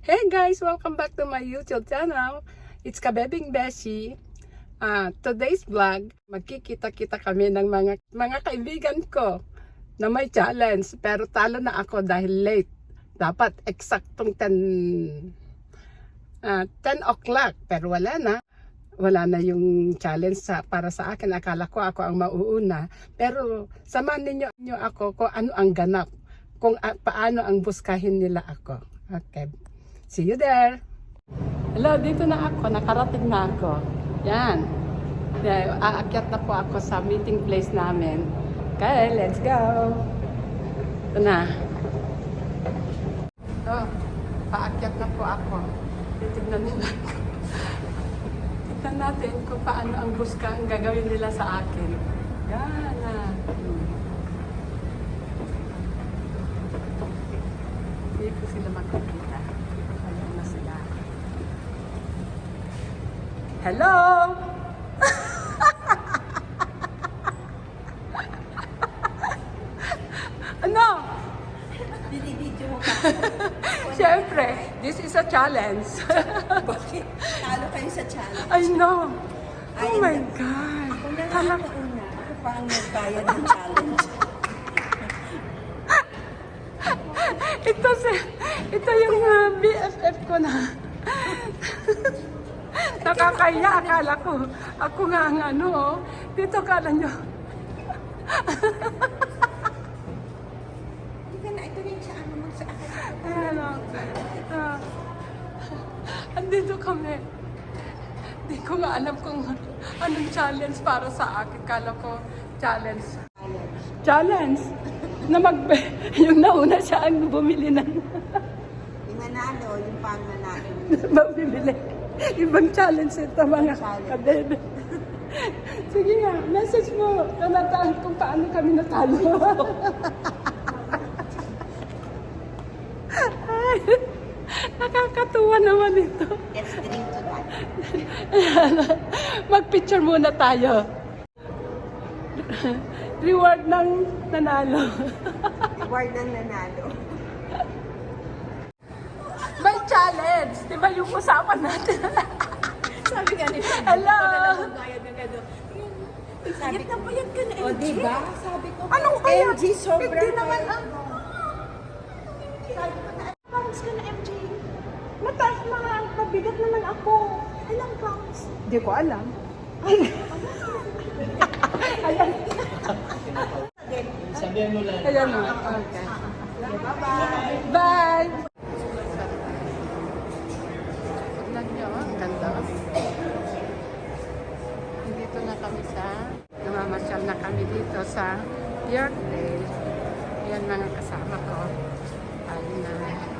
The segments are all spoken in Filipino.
Hey guys, welcome back to my YouTube channel. It's Kabebing Beshi. Ah, today's vlog, magkikita-kita kami ng mga mga kaibigan ko na may challenge pero talo na ako dahil late. Dapat eksaktong 10 ah, 10 o'clock pero wala na. Wala na yung challenge sa, para sa akin. Akala ko ako ang mauuna. Pero samahan ninyo, ninyo ako kung ano ang ganap. Kung ah, paano ang buskahin nila ako. Okay. See you there. Hello, dito na ako. Nakarating na ako. Yan. Aakyat na po ako sa meeting place namin. Okay, let's go. Ito na. Ito, paakyat na po ako. Titignan nila ako. Tignan natin kung paano ang buska ang gagawin nila sa akin. Yan na. Hindi ko sila makikita. Ayan na sila. Hello! ano? Binibidyo mo pa. Siyempre, this is a challenge. Bakit? Talo kayo sa challenge. I know. Oh my. God. Kung na lang una, ako pa ang nagbayad ng challenge. ito si, ito yung uh, BFF ko na. Nakakaya, akala ko. Ako nga ang ano, oh. Dito kala nyo. Hindi na, ito rin siya ano mo sa akin. Ano, ah, andito kami. Hindi ko nga alam kung anong challenge para sa akin. Kala ko challenge. Challenge. Challenge? Na mag... yung nauna siya ang bumili ng... Yung nanalo, yung pang nanalo. Mabibili. Ibang challenge ito mga kabebe. Sige nga, message mo. Tanataan kung paano kami natalo. Ay, nakakatuwa naman ito. Let's drink to that. Mag-picture muna tayo. Reward ng nanalo. Reward ng nanalo. Challenge. Di ba yung usapan natin? Sabi ka nila, Hello. bayad ng gado. Sabi na bayad ka na, MG. O, diba? Sabi ko, Anong bayad? MG, sobra. Hindi naman ang... Sabi ko na, pounds ka na, MG. Mataas mga mabigat naman ako. Ilang pounds? Hindi ko alam. Ayan. Sabihan mo lang. Ayan o. Okay. Bye-bye. Bye! Tignan ganda. Dito na kami sa, namamasyal na kami dito sa Yorkdale. Ayan mga kasama ko. Ayun na,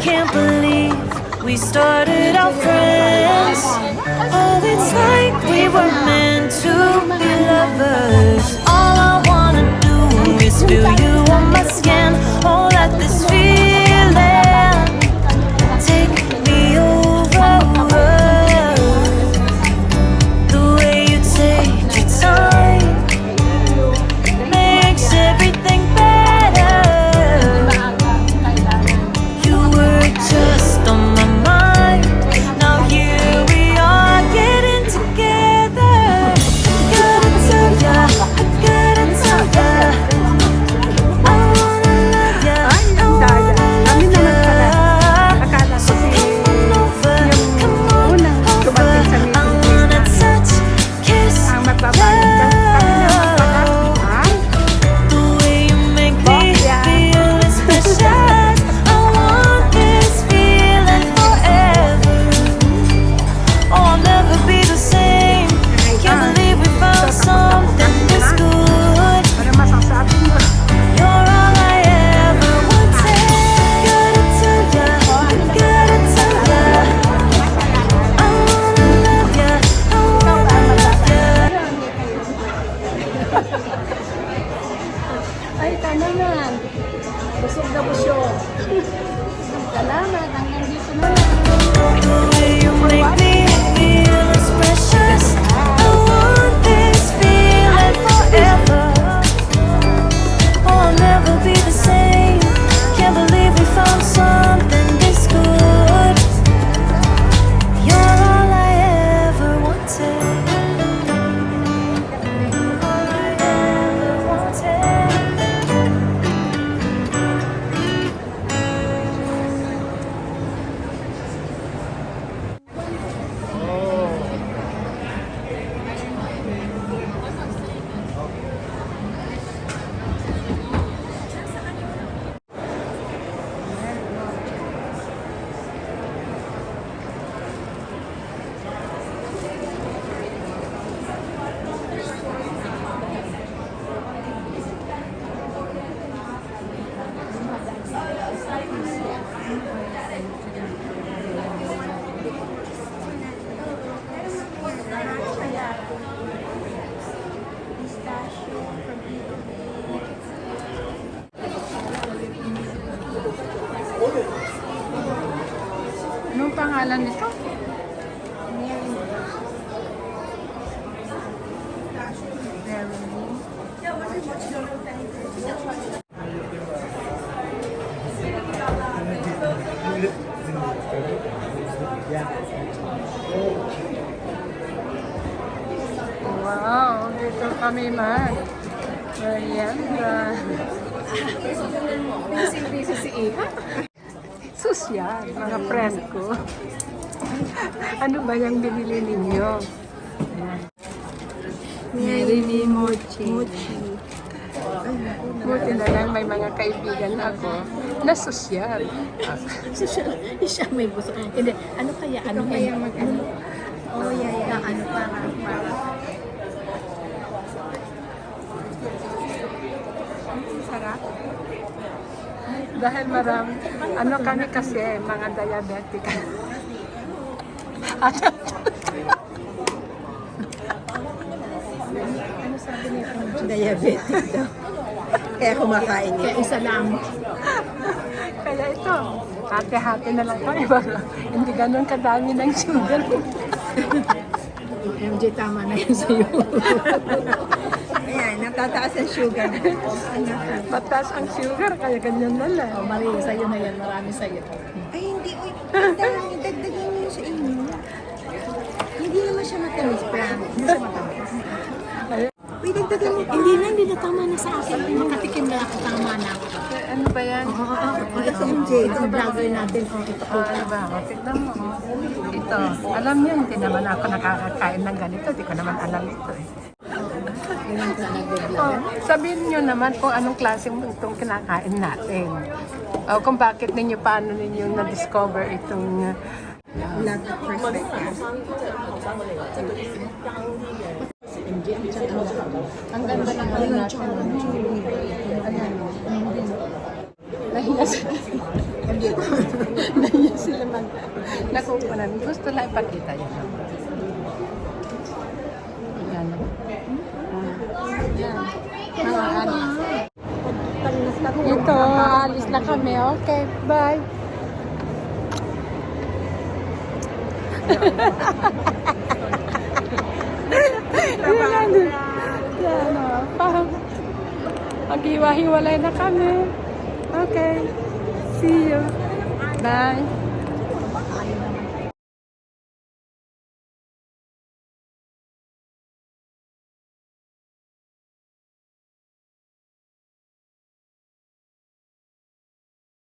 can't believe we started out friends. Oh, it's like we were meant to be lovers. All I wanna do is feel you. Pangalan nito? Wow, dito kami mag. Merienda. Busy-busy si Iha. Sosyal, mga friend ko. ano ba yung binili ninyo? Ayan. Mary Mochi. Buti na lang may mga kaibigan ako na sosyal. Siya, siya may gusto. Hindi, ano kaya? Ano kaya mag ano? Oh, yeah, yeah. Ano pa, ano pa. Sarap. Dahil maram, ano kami kasi, mga diabetic. Diabetic daw. Kaya kumakain niya. Kaya isa lang. Kaya ito, hati-hati na lang. Para hindi ganun kadami ng sugar. MJ, tama na yan sa'yo. Ayan, natataas ang sugar. Mataas ang sugar, kaya ganyan na lang. Oh, Marie, sa'yo na yan. Marami sa'yo. Ay, hindi. Uy, dahil dagdagan niyo sa inyo. Hindi naman siya matamis, promise. Hindi siya matamis. Uy, dagdagan mo. Hindi na, hindi na tama na sa akin. Makatikim na ako, tama na. Ano ba yan? Oo, oo, oo. Ito, MJ. Ito, vlogger natin. Oh, ito po. Ah, ano ba? O, tignan mo. oh. Ito, alam niyo, hindi naman ako nakakakain ng ganito. Hindi ko naman alam ito eh. Ganun ka nag-vlog. Oh, sabihin niyo naman kung anong klaseng itong kinakain natin. O kung bakit ninyo, paano ninyo na-discover itong... uh, first sight. MJ, ang ganda ng ano natin. Nahiya sila. Nahiya sila mag... Nakukunan. Gusto lang ipakita yan. Ayan. Ayan. Mga. Ito, alis na kami. Okay, bye. Yan, yan, oh. Parang maghiwa-hiwalay na kami. Okay. See you. Bye.